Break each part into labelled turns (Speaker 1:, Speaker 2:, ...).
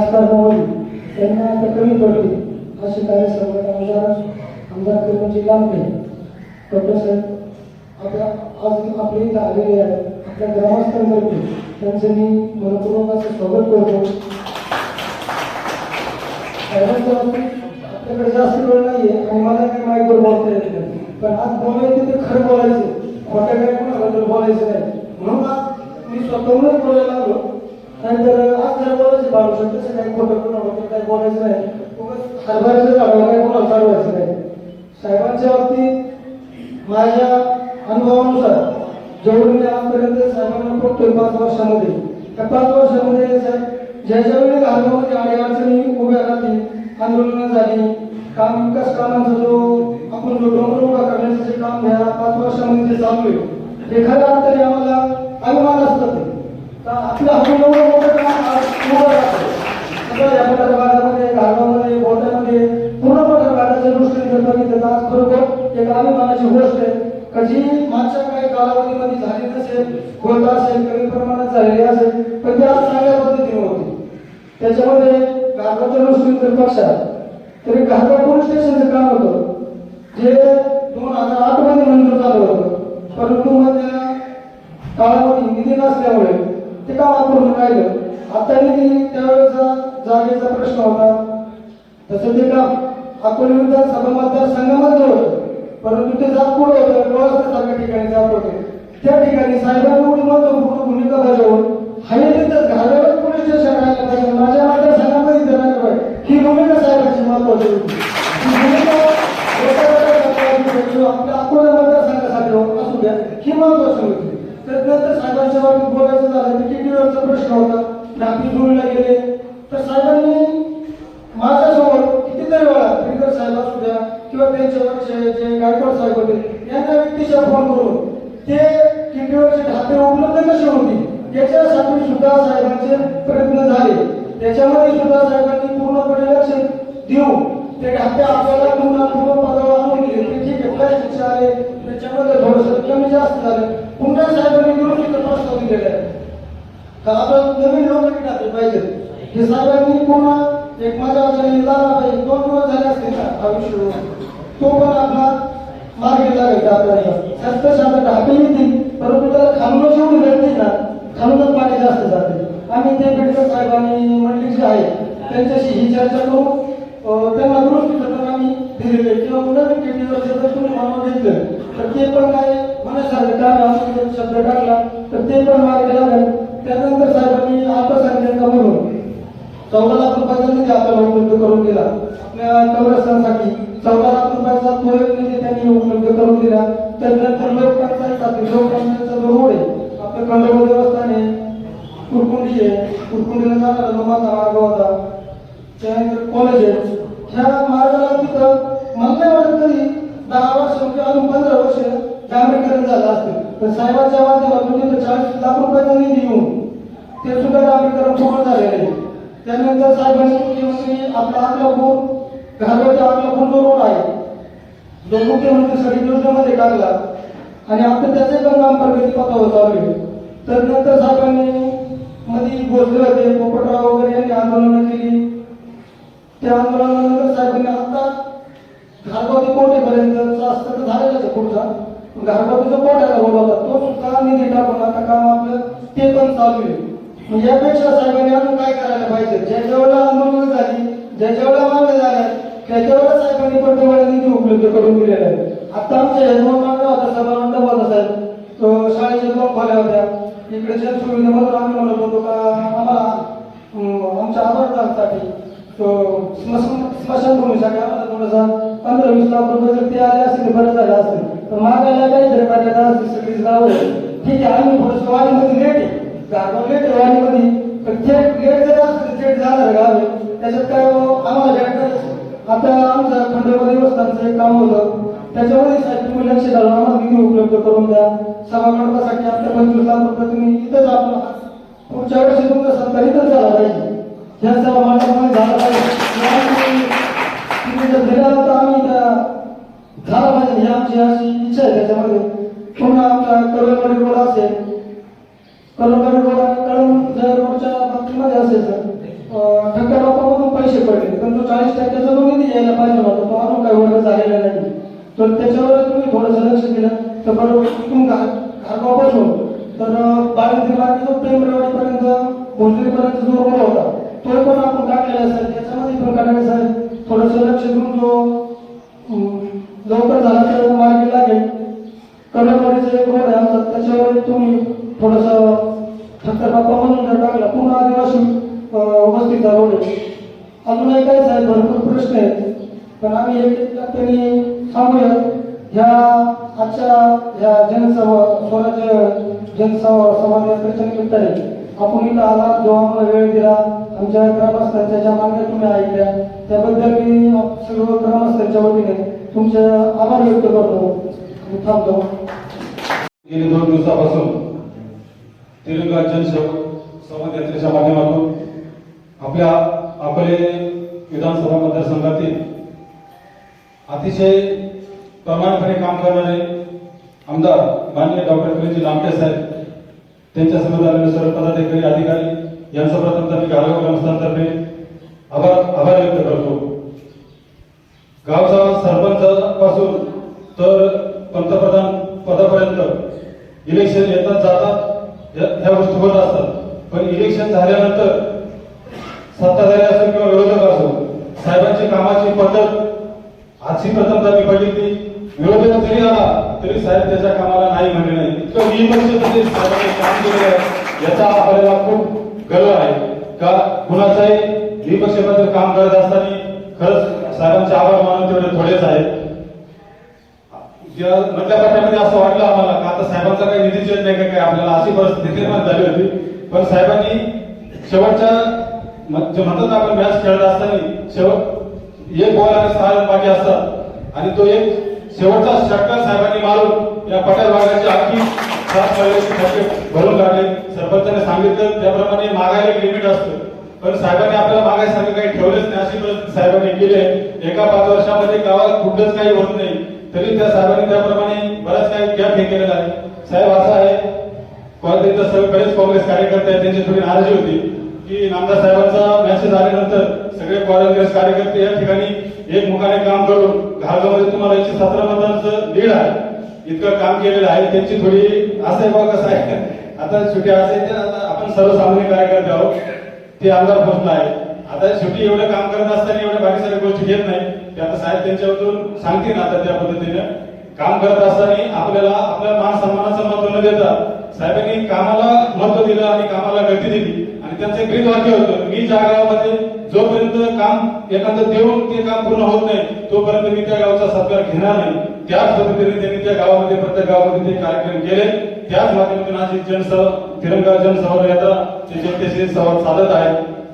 Speaker 1: असतील त्यांना आता कमी पडते असे कार्यसम्राट आमदार आमदार कर्मची लांबे डॉक्टर साहेब आपल्या आज आपले इथं आलेले आहेत. आपल्या ग्रामस्थांतर्फे त्यांचं मी मनपूर्वक असं स्वागत करतो. आपल्याकडे जास्त वेळ नाहीये आणि मला काही माईकवर बोलता येत नाही. पण आज बोलायचं ते खरं बोलायचं. खोट्या काय कोणाबद्दल बोलायचं नाही. म्हणून आज मी स्वतःहूनच बोलायला लागलो. नाहीतर आज जर बोलायचं बाळू शकतो तसं काही खोटं कोणाबद्दल काही बोलायचं नाही. उगाच हरभऱ्याचं झाडावर काही कोणाला चालवायचं नाही. साहेबांच्या बाबतीत माझ्या अनुभवानुसार जेवढं मी आजपर्यंत साहेबांना बघतोय पाच वर्षामध्ये त्या पाच वर्षामध्ये साहेब ज्याच्या वेळी घालण्यामध्ये अडचणी उभ्या राहतील आंदोलनं झाली काम विकास कामांचा जो आपण जो डोंगर उभा करण्याचं जे काम घ्या पाच वर्षामध्ये चालू आहे एखाद्या खऱ्या अर्थाने आम्हाला अभिमान असतात ते. तर आपलं आपण एवढं मोठं काम आज सगळं या मोठ्या भागामध्ये पूर्ण मोठ्या भागाच्या दृष्टीने जर बघितलं तर आज बरोबर एक अभिमानाची गोष्ट आहे का जी मागच्या काही कालावधीमध्ये झाली नसेल होत असेल कमी प्रमाणात झालेली असेल पण ती आज चांगल्या पद्धतीने होती त्याच्यामध्ये घाटवाच्या दृष्टीने जर तरी घाटवा पोलीस स्टेशनचं काम होतं जे दोन हजार आठमध्ये मंजूर झालं होतं. परंतु मधल्या काळामध्ये निधी नसल्यामुळे ते काम राहिलं. आता निधी त्यावेळेचा जागेचा प्रश्न होता तसं ते काम अकोले विधानसभा मतदारसंघामध्ये होतं. परंतु ते जात पुढे होतं व्यवस्थेसारख्या ठिकाणी जात होते. त्या ठिकाणी साहेबांनी एवढी महत्त्वपूर्ण भूमिका बजावून हवेतच घालवत घालावत पोलीस स्टेशन राहिलं पाहिजे माझ्या मतदारसंघामध्ये इथं राहिलं पाहिजे ही भूमिका साहेबांची महत्वाची होती. ही भूमिका आपल्या अकोला मतदारसंघासाठी असू द्या ही महत्वाची होती. तर नंतर साहेबांच्या बाबतीत बोलायचं झालं तर किती प्रश्न होता? नागपूर जुळला गेले. तर साहेबांनी माझ्यासमोर कितीतरी वेळा बिरकर साहेब असू द्या किंवा त्यांच्यावरचे जे गायकवाड साहेब होते यांना व्यक्तिशः फोन करून ते कितीवरचे ढापे उपलब्ध कसे होतील याच्यासाठी सुद्धा साहेबांचे प्रयत्न झाले. त्याच्यामध्ये सुद्धा साहेबांनी पूर्णपणे लक्ष देऊन ते ढापे आपल्याला पुन्हा पूर्ण पदावर आणून दिले. ते ठीक आहे प्लॅस्टिकचे आले त्याच्यामध्ये थोडंसं कमी जास्त झालं. पुन्हा साहेबांनी दुरुस्तीचा प्रस्ताव दिलेला आहे का आपण नवीन लोक टाकले पाहिजे. हे साहेबांनी पुन्हा एक माझ्या वचनी झाला पाहिजे. दोन दिवस झाले असतील ना हा विषय तो पण आपला मार्गी लागायचा आपल्याला. जास्त शांत ढापे येतील. परंतु त्याला खालूनच एवढी गळती ना खालूनच पाणी जास्त जाते. आम्ही ते बेडकर साहेबांनी मंडळी जे आहे त्यांच्याशी ही चर्चा करून त्यांना दुरुस्ती तर आम्ही दिलेले किंवा नवीन केटीवर जर तुम्ही मानव घेतलं तर ते पण काय मला सरकार शब्द टाकला तर ते पण मार्ग लागेल. त्यानंतर साहेबांनी अल्पसंख्याक म्हणून चौदा लाख रुपयाचा निधी आपल्याला उपलब्ध करून दिला. आपल्या कब्रस्तांसाठी चौदा लाख रुपयाचा तो एक निधी त्यांनी उपलब्ध करून दिला. त्यानंतर लोकपंचायतसाठी लोकपंचायतचा जो रोड आहे आपल्या खंडोबा देवस्थान आहे कुरकुंडी आहे. कुरकुंडीला जाणारा जो माझा मार्ग होता त्यानंतर कॉलेज आहे. ह्या मार्गाला तिथं मला नाही वाटत तरी दहा वर्ष किंवा अजून पंधरा वर्ष डांबरीकरण झालं असतं. पण साहेबांच्या माध्यमातून तिथं चाळीस लाख रुपयाचा निधी येऊन ते सुद्धा डांबरीकरण पूर्ण झालेलं आहे त्यानंतर साहेबांनी मुख्यमंत्री आपला अकलापूर घालवाच्या फोन जो रोड आहे. जो मुख्यमंत्रीसाठी योजनेमध्ये टाकला आणि आता त्याचे पण काम प्रगती पथावर चालू आहे. तर नंतर साहेबांनी मध्ये भोसले होते पोपटराव वगैरे यांनी आंदोलन केली. त्या आंदोलनानंतर साहेबांनी आता घारगावती कोटेपर्यंत असतं तर झालेलाच आहे पुढचा. घारगावतीचा कोट्याचा रोड होता तो सुद्धा निधी टाकून आता काम आपलं ते पण चालू आहे. म्हणजे यापेक्षा साहेबांनी अजून काय करायला पाहिजे? ज्याच्या वेळेला आंदोलन झाली ज्याच्या वेळेला मागण्या झाल्या त्याच्या वेळेला साहेबांनी प्रत्येक निधी उपलब्ध करून दिलेला आहे आता आमच्या हे दोन मागण्या होत्या होता साहेब. तो शाळेच्या दोन खोल्या होत्या. इकडे जनसुविधेमधून आम्ही म्हणत होतो का आम्हाला आमच्या आवर्तांसाठी स्मशान स्मशानभूमीसाठी आम्हाला थोडासा पंधरा वीस लाख रुपये जर ते आले असतील बरं झालं असेल मागायला काहीतरी पाहिजे असतील सगळीच गाव ठीक आहे आम्ही थोडंसं वाडीमध्ये लेट आहे. गाडवा लेट आहे वाडीमध्ये. पण थेट लेट जर असतं थेट जाणार गाव. त्याच्यात काय हो, आम्हाला भेटणार आता आमचं खंडोबा देवस्थानचं एक काम होतं. त्याच्यामध्ये साहेब तुम्ही लक्ष घालून आम्हाला निधी उपलब्ध करून द्या. सभा मंडपासाठी आपल्या पंचवीस लाख रुपये तुम्ही इथंच आपलं पुढच्या वर्षी तुमचा सत्कार इथंच झाला पाहिजे. ह्या सभा मंडपामध्ये झाला पाहिजे. आम्ही त्या झाला पाहिजे ही आमची अशी इच्छा आहे त्याच्यामध्ये पुन्हा आमच्या कळवणी रोड असेल. कळवणी रोड कळवण जर रोडच्या बाबतीमध्ये असेल तर ठक्कर बापामधून पैसे पडले. पण तो चाळीस टक्क्याचा जो निधी यायला पाहिजे होता. तो अजून काही वर्ग झालेला नाही. तर त्याच्यावर तुम्ही थोडंसं लक्ष दिलं तर बरोबर इथून वापस होतो तर बाळंत्री बाकी जो पेमरेवाडीपर्यंत भोजरीपर्यंत जो रोड होता तो पण आपण काढलेला असेल. त्याच्यामध्ये पण काढायचा आहे थोडंसं लक्ष देऊन जो लवकर झाला तर मार्गी लागेल. कन्याकुमारीचा एक रोड आहे त्याच्यावर तुम्ही थोडंसं ठक्कर बाप्पा म्हणून जर टाकला पूर्ण आदिवासी अं, वस्तीचा रोड आहे अजूनही काय साहेब भरपूर प्रश्न आहेत. पण आम्ही एक एक सांगूया ह्या आजच्या ह्या जनसभा स्वराज्य जनसभा समाजाच्या निमित्ताने आपण इथं आला जो आम्हाला वेळ दिला आमच्या ग्रामस्थांच्या ज्या मागण्या तुम्ही ऐकल्या त्याबद्दल मी सर्व ग्रामस्थांच्या वतीने तुमचे आभार व्यक्त करतो. थांबतो.
Speaker 2: गेली दोन दिवसापासून तेलंगा जनसेवक संवाद यात्रेच्या माध्यमातून आपल्या अकोले विधानसभा मतदारसंघातील अतिशय प्रमाणपणे काम करणारे आमदार माननीय डॉक्टर किरणजी लांबटे साहेब त्यांच्यासमोर आलेले सर्व पदाधिकारी अधिकारी यांचं प्रथम मी गाळगाव ग्रामस्थांतर्फे आभार आभार व्यक्त करतो. गावचा सरपंच पासून तर पंतप्रधान पदापर्यंत इलेक्शन येतात जातात या- ह्या गोष्टी होत असतात. पण इलेक्शन झाल्यानंतर सत्ताधारी असो किंवा विरोधक असो साहेबांची कामाची पद्धत आजची प्रथमता मी बघितली विरोधक जरी आला तरी साहेब त्याच्या कामाला नाही म्हणले नाही. इतकं निपक्षपाती साहेबांनी काम केलेलं आहे. याचा आपल्याला खूप गर्व आहे. का कुणाचाही निपक्षपाती काम करत असताना खरंच साहेबांचे आभार मानून तेवढे थोडेच आहेत. मधल्या पट्ट्यामध्ये असं वाटलं आम्हाला का आता साहेबांचा काही निधी नाही का काय आपल्याला अशी परिस्थिती निर्माण झाली होती. पण साहेबांनी शेवटच्या म- जे म्हणतात ना आपण मॅच खेळत असताना शेवट एक बॉल आणि सहा रन बाकी असतात. आणि तो एक शेवटचा षटकार साहेबांनी मारून या पटेल भागाची आखी सात भरून काढले. सरपंचाने सांगितलं त्याप्रमाणे मागायला एक लिमिट असतं. पण साहेबांनी आपल्याला मागायसारखं काही ठेवलंच नाही. अशी परिस्थिती साहेबांनी केली आहे. एका पाच वर्षामध्ये गावात कुठलंच काही होत नाही. तरी त्या साहेबांनी त्याप्रमाणे बराच काही गॅप हे केलेला आहे. साहेब असा आहे. काँग्रेसचे सगळे बरेच काँग्रेस कार्यकर्ते आहेत. त्यांची थोडी नाराजी होती की नामदार साहेबांचा मेसेज आल्यानंतर सगळे काँग्रेस कार्यकर्ते या ठिकाणी एक मुखाने काम करून घालगावमध्ये तुम्हाला एकशे सतरा मतांचं लीड आहे. इतकं काम केलेलं आहे. त्यांची थोडी असं आहे बघा कसं आहे. आता सुट्या असेल तर आता आपण सर्वसामान्य कार्यकर्ते आहोत. ते आमदार पोहोचला आहे आता शेवटी एवढं काम करत असताना एवढ्या बाकी साऱ्या गोष्टी घेत नाही. ते आता साहेब त्यांच्यावरून सांगतील आता त्या पद्धतीने. काम करत असताना आपल्याला आपल्या मान सन्मानाचं महत्त्व न देता साहेबांनी कामाला महत्त्व दिलं आणि कामाला गती दिली. आणि त्यांचं गृहित वाक्य होतं मी ज्या गावामध्ये जोपर्यंत काम एखादं देऊन ते काम पूर्ण होत नाही तोपर्यंत मी त्या गावाचा सत्कार घेणार नाही. त्याच पद्धतीने त्यांनी त्या गावामध्ये प्रत्येक गावामध्ये ते कार्यक्रम केले. त्याच माध्यमातून आज जनसभा तिरंगा जनसभा यात्रा जनतेशी संवाद साधत आहे.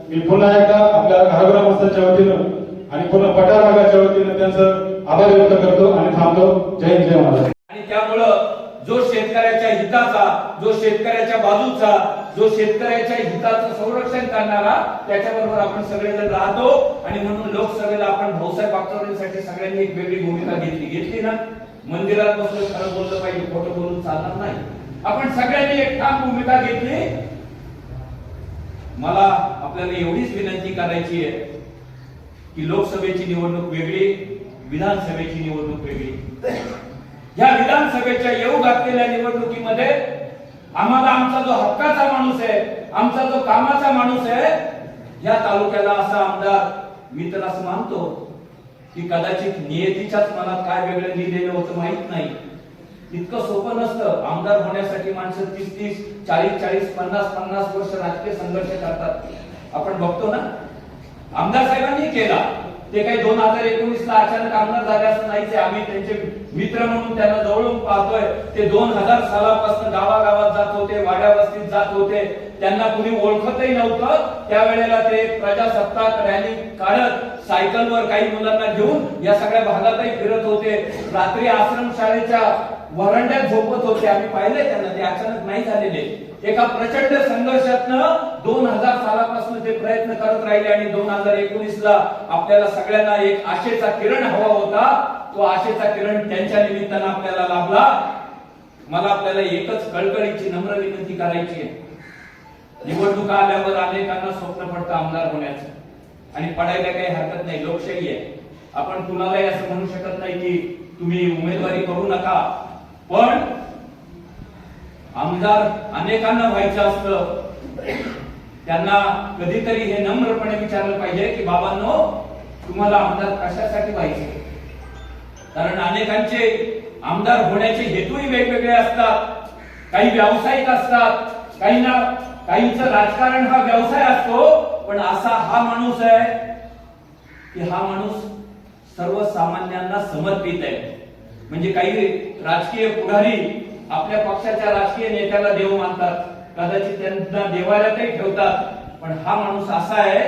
Speaker 2: मी पुन्हा एकदा आपल्या घागरा मस्ताच्या वतीनं आणि पूर्ण पठार भागाच्या वतीनं त्यांचं आभार व्यक्त करतो आणि थांबतो. जय हिंद जय महाराज
Speaker 3: आणि त्यामुळं जो शेतकऱ्याच्या हिताचा जो शेतकऱ्याच्या बाजूचा जो शेतकऱ्याच्या हिताचं संरक्षण करणारा त्याच्याबरोबर आपण सगळेजण राहतो. आणि म्हणून लोकसभेला आपण भाऊसाहेब बागचौरेंसाठी सगळ्यांनी एक वेगळी भूमिका घेतली. घेतली ना? मंदिरात बसून खरं बोललं पाहिजे खोटं बोलून चालणार नाही. आपण सगळ्यांनी एक ठाम भूमिका घेतली. मला आपल्याला एवढीच विनंती करायची आहे की लोकसभेची निवडणूक वेगळी विधानसभेची निवडणूक वेगळी. या विधानसभेच्या येऊ घातलेल्या निवडणुकीमध्ये आम्हाला आमचा जो हक्काचा माणूस आहे आमचा जो कामाचा माणूस आहे या तालुक्याला असा आमदार मी तर असं मानतो की कदाचित नियतीच्याच मनात काय वेगळं लिहिलेलं होतं माहीत नाही. इतकं सोपं नसतं. आमदार होण्यासाठी माणसं तीस तीस चाळीस चाळीस पन्नास पन्नास वर्ष राजकीय संघर्ष करतात. आपण बघतो ना? आमदार साहेबांनी केला. ते काही दोन हजार एकोणीस ला अचानक आमदार झाले असं नाहीच आम्ही त्यांचे मित्र म्हणून त्यांना जवळून पाहतोय. ते दोन हजार सालापासून गावागावात जात होते वाड्या वस्तीत जात होते. त्यांना कुणी ओळखतही नव्हतं. त्यावेळेला ते प्रजासत्ताक रॅली काढत सायकलवर काही मुलांना घेऊन या सगळ्या भागातही फिरत होते. रात्री आश्रमशाळेच्या वरांड्यात झोपत होते आम्ही पाहिले त्यांना ते अचानक नाही झालेले. एका प्रचंड संघर्षातनं दोन हजार सालापासून ते प्रयत्न करत राहिले आणि दोन हजार एकोणीस ला आपल्याला सगळ्यांना एक आशेचा किरण हवा होता. तो आशेचा किरण त्यांच्या निमित्तानं आपल्याला लाभला. मला आपल्याला एकच कळकळीची नम्र विनंती करायची आहे. निवडणुका आल्यावर अनेकांना स्वप्न पडतं आमदार होण्याचं. आणि पडायला काही हरकत नाही लोकशाही आहे. आपण कुणालाही असं म्हणू शकत नाही की तुम्ही उमेदवारी करू नका. पण आमदार अनेकांना व्हायचं असतं. त्यांना कधीतरी हे नम्रपणे विचारलं पाहिजे की बाबांनो तुम्हाला आमदार कशासाठी व्हायचे कारण अनेकांचे आमदार होण्याचे हेतूही वेगवेगळे असतात. काही व्यावसायिक असतात. काहींना काहींच राजकारण हा व्यवसाय असतो. पण असा हा माणूस आहे की हा माणूस सर्वसामान्यांना समर्पित आहे. म्हणजे काही राजकीय पुढारी आपल्या पक्षाच्या राजकीय नेत्याला देव मानतात. कदाचित त्यांना देवाला काही ठेवतात. पण हा माणूस असा आहे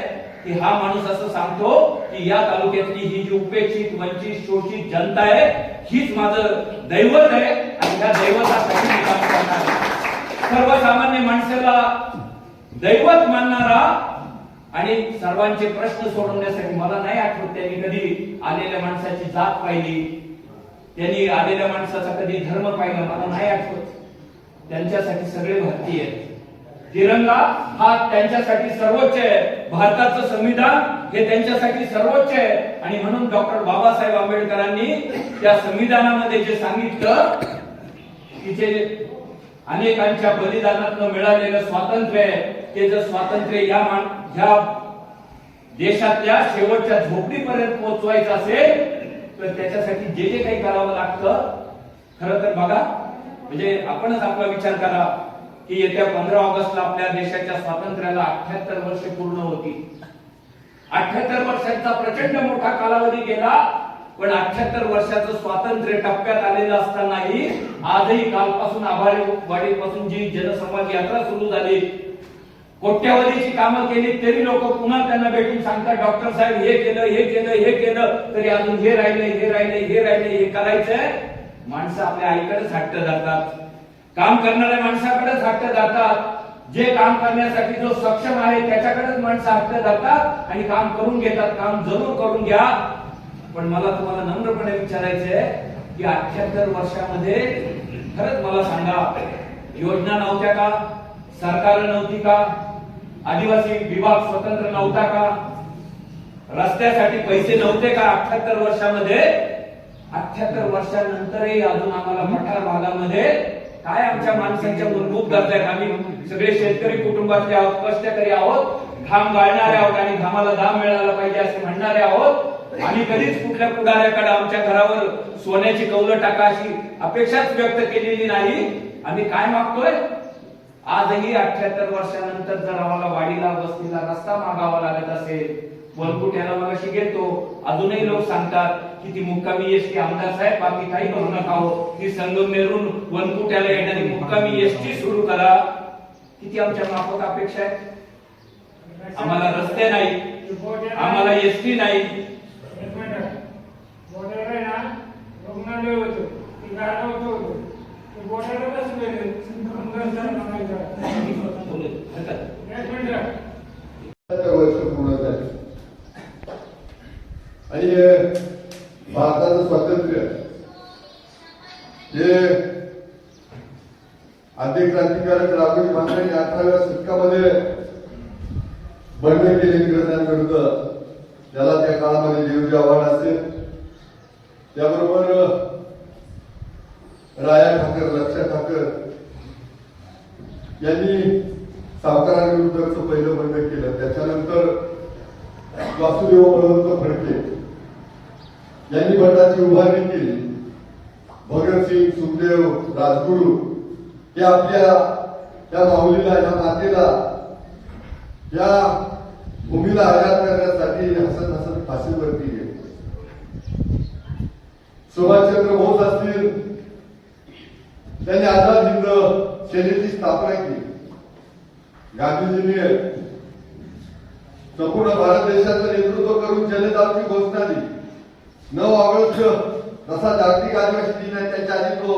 Speaker 3: की हा माणूस असं सांगतो की या तालुक्यातली ही जी उपेक्षित वंचित शोषित जनता आहे हीच माझं दैवत आहे आणि ह्या दैवतासाठी मी काम करणार सर्वसामान्य माणसाला दैवत मानणारा आणि सर्वांचे प्रश्न सोडवण्यासाठी मला नाही आठवत त्यांनी कधी आलेल्या माणसाची जात पाहिली. त्यांनी आलेल्या माणसाचा कधी धर्म पाहिला मला नाही आठवत. त्यांच्यासाठी सगळे भारतीय आहेत. तिरंगा हा त्यांच्यासाठी सर्वोच्च आहे. भारताचं संविधान हे त्यांच्यासाठी सर्वोच्च आहे. आणि म्हणून डॉक्टर बाबासाहेब आंबेडकरांनी त्या संविधानामध्ये जे सांगितलं की जे अनेकांच्या बलिदानातनं मिळालेलं स्वातंत्र्य आहे ते जर स्वातंत्र्य या ह्या देशातल्या शेवटच्या झोपडीपर्यंत पोहोचवायचं असेल तर त्याच्यासाठी जे जे काही करावं लागतं खरं तर बघा म्हणजे आपणच आपला विचार करा की येत्या पंधरा ऑगस्टला आपल्या देशाच्या स्वातंत्र्याला अठ्याहत्तर वर्ष पूर्ण होती अठ्याहत्तर वर्षांचा प्रचंड मोठा कालावधी गेला पण अठ्याहत्तर वर्षाचं स्वातंत्र्य टप्प्यात आलेलं असतानाही आजही कालपासून आभारी वाडीपासून जी जनसंवाद यात्रा सुरू झाली कोट्यावधीची कामं केली तरी लोक पुन्हा त्यांना भेटून सांगतात डॉक्टर साहेब हे केलं हे केलं हे केलं तरी अजून हे राहिले हे राहिले हे राहिले हे करायचंय. माणसं आपल्या आईकडेच हट्ट जातात काम करणाऱ्या माणसाकडेच हट्ट जातात जे काम करण्यासाठी जो सक्षम आहे त्याच्याकडेच माणसं हट्ट जातात आणि काम करून घेतात. काम जरूर करून घ्या. पण मला तुम्हाला नम्रपणे विचारायचं आहे की अठ्याहत्तर वर्षामध्ये खरंच मला सांगा योजना नव्हत्या का? सरकार नव्हती का? आदिवासी विभाग स्वतंत्र नव्हता का? रस्त्यासाठी पैसे नव्हते का अठ्याहत्तर वर्षामध्ये? अठ्याहत्तर वर्षानंतरही अजून आम्हाला पठार भागामध्ये काय आमच्या माणसांच्या मूलभूत गरजा आहेत? आम्ही सगळे शेतकरी कुटुंबातले आहोत कष्टकरी आहोत घाम गाळणारे आहोत आणि घामाला दाम मिळाला पाहिजे असे म्हणणारे आहोत. आम्ही कधीच कुठल्या पुढाऱ्याकडे आमच्या घरावर सोन्याची कौलं टाका अशी अपेक्षाच व्यक्त केलेली नाही. आम्ही काय मागतोय? आजही अठ्याहत्तर वर्षानंतर जर आम्हाला वाडीला वस्तीला रस्ता मागावा लागत असेल वनकुट्याला मग अशी घेतो अजूनही लोक सांगतात की ती मुक्कामी एसटी आमदार साहेब बाकी काही करू नका हो. ती संगमनेरून वनकुट्याला येणारी मुक्कामी एसटी सुरू करा. किती आमच्या माफक अपेक्षा आहे आम्हाला रस्ते नाही. आम्हाला एसटी नाही.
Speaker 4: रुग्णालय होतो.
Speaker 5: वर्ष पूर्ण झाली आणि भारताचं स्वातंत्र्य. हे आद्य क्रांतिकारक राघोजी भांगरे अठराव्या शतकामध्ये बंड केले इंग्रजांविरुद्ध त्याला त्या काळामध्ये देवजी आव्हान असेल. त्याबरोबर राया ठाकर लक्षा ठाकर यांनी सावकारांविरुद्धचं पहिलं बंड केलं. त्याच्यानंतर वासुदेव बळवंत फडके यांनी बंडाची उभारणी केली. भगतसिंग सुखदेव राजगुरू हे आपल्या या माऊलीला या मातेला या भूमीला आयात करण्यासाठी हसत हसत फाशीवरती गेले. सुभाषचंद्र बोस त्यांनी आझाद हिंद सेनेची स्थापना केली. गांधीजींनी संपूर्ण भारत देशाचं नेतृत्व करून जनताची घोषणा दिली. नऊ ऑगस्ट जसा जागतिक आदिवासी दिन आहे त्याच्या आधी तो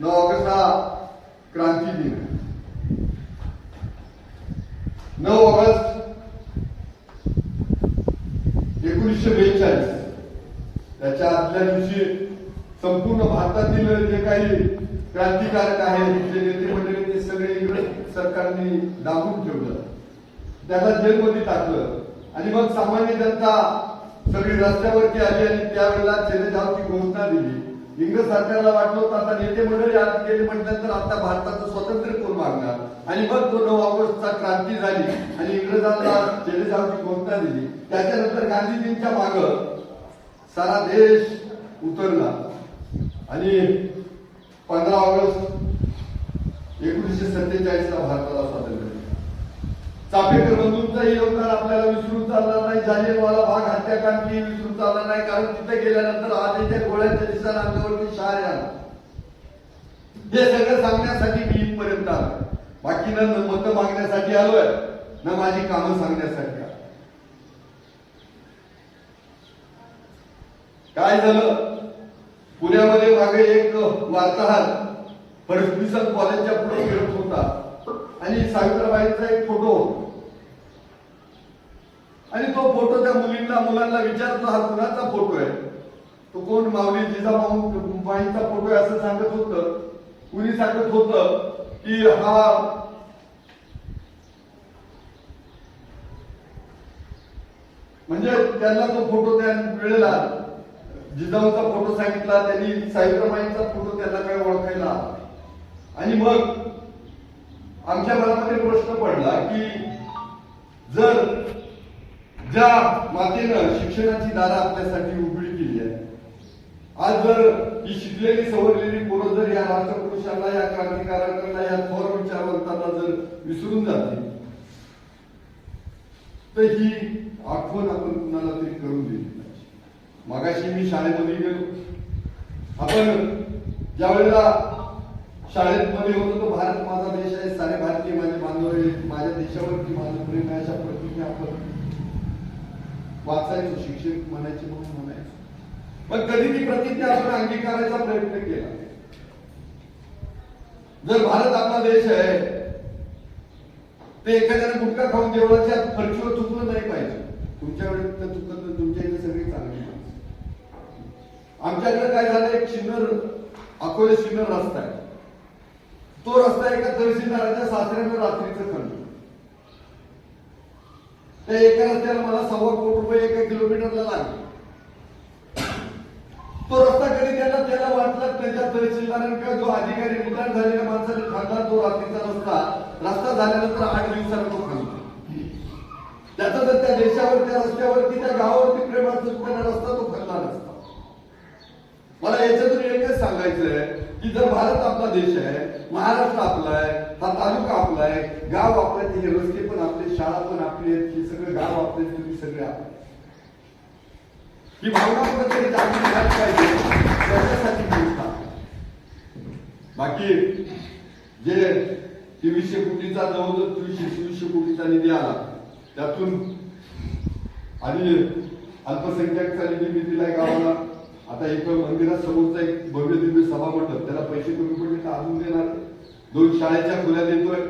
Speaker 5: नऊ ऑगस्ट हा क्रांती दिन आहे. नऊ ऑगस्ट एकोणीसशे बेचाळीस त्याच्या आदल्या दिवशी संपूर्ण भारतातील जे काही क्रांतिकारक आहेत जे नेते मंडळी ते सगळे इंग्रज सरकारने दाबून ठेवलं. त्याला जेलमध्ये टाकलं. आणि मग सामान्य जनता सगळी रस्त्यावरती आली आणि त्यावेळेला चेलेजावची घोषणा दिली. इंग्रज सरकारला वाटलं होतं आता नेते मंडळी आत गेले म्हटल्यानंतर आता भारताचं स्वातंत्र्य कोण मागणार? आणि मग तो नऊ ऑगस्टचा क्रांती झाली. आणि इंग्रजांना चेलेजावची घोषणा दिली. त्याच्यानंतर गांधीजींच्या माग सारा देश उतरला. आणि पंधरा ऑगस्ट एकोणीसशे सत्तेचाळीसला भारताला स्वातंत्र्य मिळालं. चाफेकर योगदान आपल्याला विसरून चालणार नाही. जालियनवाला भाग हत्याकांडही विसरून चालणार नाही. कारण तिथे गेल्यानंतर आधीच्या गोळ्यांच्या दिवसानं आमच्यावरती शहारे आला. हे सगळं सांगण्यासाठी मी इथपर्यंत आलो बाकी न मतं मागण्यासाठी आलोय ना माझी कामं सांगण्यासाठी आलो काय झालं? पुण्यामध्ये मागे एक वार्ताहर फर्ग्युसन कॉलेजच्या पुढे फिरत होता. आणि सावित्रबाईंचा एक फोटो. आणि तो फोटो त्या मुलींना मुलांना विचारतो हा कुणाचा फोटो आहे? तो कोण? माऊली जिजाबाईंचा फोटो आहे असं सांगत होतं. कुणी सांगत होतं की हा म्हणजे त्यांना तो फोटो त्या वेळेला जिजाऊचा फोटो सांगितला त्यांनी साईप्रमाईंचा फोटो त्यांना काय ओळखायला आणि मग आमच्या मनामध्ये प्रश्न पडला की जर ज्या मातेनं शिक्षणाची दारा आपल्यासाठी उघडी केली आहे आज जर ही शिकलेली सवरलेली पोरं जर या राष्ट्रपुरुषांना या क्रांतिकारकांना या थोर विचारवंतांना जर विसरून जाते तर ही आठवण आपण कुणाला तरी करून दिली मगाशी मी शाळेमध्ये गेलो. आपण ज्या वेळेला शाळेत मध्ये होतो तो भारत माझा देश आहे सारे भारतीय माझे बांधव आहेत माझ्या देशावरती माझं प्रेम आहे अशा पद्धतीने आपण वाचायचो शिक्षक म्हणायचे म्हणून म्हणायचो. पण कधी ती प्रतिज्ञा आपण अंगीकारायचा प्रयत्न केला. जर भारत आपला देश आहे ते एखाद्याने गुटखा खाऊन देवळाच्या फरशीवर चुकलं नाही पाहिजे. तुमच्याकडे तर तुमच्या इथे सगळी चांगली माणसं. आमच्याकडे काय झालं एक शिन्नर अकोले शिन्नर रस्ता आहे. तो रस्ता एका तहसीलदाराच्या सासऱ्यानं रात्रीचं खणलं त्या एका रस्त्याला मला सव्वा कोटी रुपये एका किलोमीटरला लागले. तो रस्ता कधी त्याला त्याला वाटला त्याच्या तहसीलदारांनी किंवा जो अधिकारी रिटायर झालेल्या माणसाने खाल्ला तो रात्रीचा रस्ता रस्ता झाल्यानंतर आठ दिवसाला तो खाल्ला त्याचा तर त्या देशावर त्या रस्त्यावरती त्या गावावरती प्रेमाचं त्याला रस्ता तो खाल्ला नसता मला याच्यातून एकच सांगायचंय की जर भारत आपला देश आहे महाराष्ट्र आपला आहे हा तालुका आपला आहे गाव आपलं आहे, हे रस्ते पण आपले शाळा पण आपली आहेत हे सगळं गाव आपले तुम्ही सगळे आपले ही भावना कुठेतरी जागृत झाली पाहिजे त्याच्यासाठी मी बाकी जे तेवीसशे कोटीचा जवळजवळ तीनशे चोवीसशे कोटीचा निधी आला त्यातून आणि अल्पसंख्याकचा निधी मी दिलाय गावाला. आता इथं मंदिरासमोरचा एक भव्य दिव्य सभा मंडप त्याला पैसे कमी पडले तर अजून देणार दोन शाळेच्या खोल्या देतोय.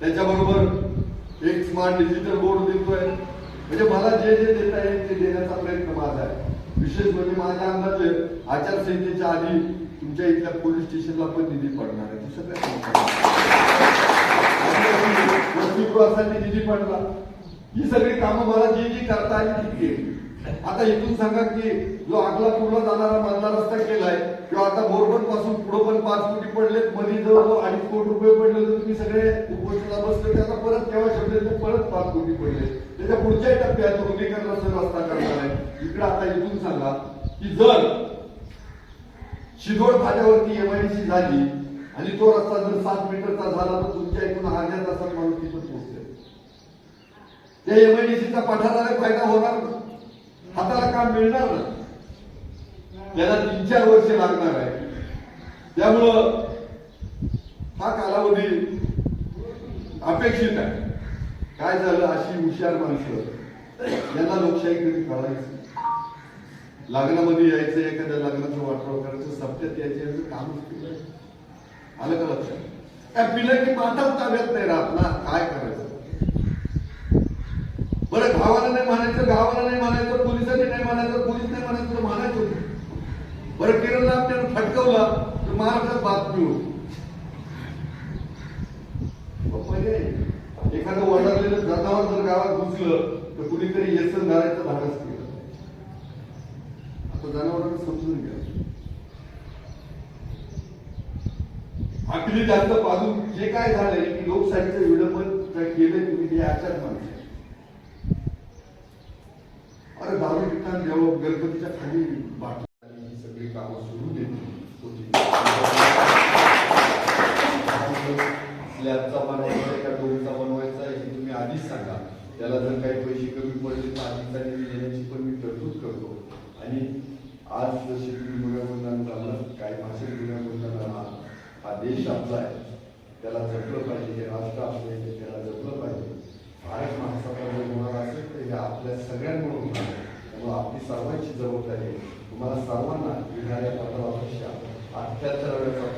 Speaker 5: त्याच्याबरोबर एक स्मार्ट डिजिटल बोर्ड देतोय. म्हणजे मला जे जे देता येईल ते देण्याचा प्रयत्न माझा आहे. विशेष म्हणजे माझ्या अंदाजे आचारसंहितेच्या आधी तुमच्या इथल्या पोलीस स्टेशनला पण निधी पडणार आहे. सगळ्या वसतिगृहासाठी निधी पडला. ही सगळी कामं मला जी जी करता आली ती केली. आता इथून सांगा की जो आगला पूर्ण जाणारा मधला रस्ता केलाय किंवा आता बोरबनपासून पुढे पण पाच कोटी पडलेत मध्ये जवळ अडीच कोटी रुपये पडले तर तुम्ही सगळे उपोषणाला बसले आता परत केव्हा शब्द परत पाच कोटी पडले. त्याच्या पुढच्या टप्प्यात रुंदीकरणाचा रस्ता करणार आहे. इकडे आता इथून सांगा की जर शिदोड फाट्यावरती एमआयडीसी झाली आणि तो रस्ता जर सात मीटरचा झाला तर तुमच्या इथून अर्ध्या तासात माणूस तिथं पोहोचते त्या एमआयडीसीचा पठाराला फायदा होणार? हाताला काम मिळणार ना याला तीन चार वर्ष लागणार आहे. त्यामुळं हा कालावधी अपेक्षित आहे. काय झालं अशी हुशार माणसं यांना लोकशाही कधी कळायचं लग्नामध्ये यायचं एखाद्या लग्नाचं वाटप करायचं सप्त्यात यायचं याचं कामच केलं आलं का लक्षात? काय पिलं की माताच ताब्यात नाही राहत ना काय करायचं? बरं गावाला नाही म्हणायचं गावाला नाही म्हणायचं पोलिसांनी नाही म्हणायचं पोलीस नाही म्हणायचं तर म्हणायचं बरं किरणला आपल्याला फटकवला तर महाराष्ट्रात बातमी होती पहिले एखादं वडारलेलं जनावर जर गावात घुसलं तर कुणीतरी येसन धरायचं धाडस केलं. आता जनावरांना समजून घ्या. आपली जास्त बाजू जे काय झालंय की लोकशाहीचं विडंबन काय केलंय तुम्ही हे आचार मानले दारू विकताना जेव्हा गणपतीच्या खाली बाटली आणि ही सगळी कामं सुरू देते स्लॅबचा बनवायचा का? डोमचा बनवायचा आहे हे तुम्ही आधीच सांगा. त्याला जर काही पैसे कमी पडले तर आधीचा निधी देण्याची पण मी तरतूद करतो. आणि आज शेतकरी गुन्हेगार झालं काही भाषिक गुन्हेगार हा देश आपला आहे. त्याला जपलं पाहिजे हे राष्ट्र आपलं आहे ते त्याला जपलं पाहिजे भारत महासाचा जर होणार असेल तर हे आपल्या सगळ्यांमुळे होणार आहे. त्यामुळे आपली सर्वांची जबाबदारी आहे. तुम्हाला सर्वांना येणाऱ्या पंधरा वर्षा अठ्याहत्तराव्या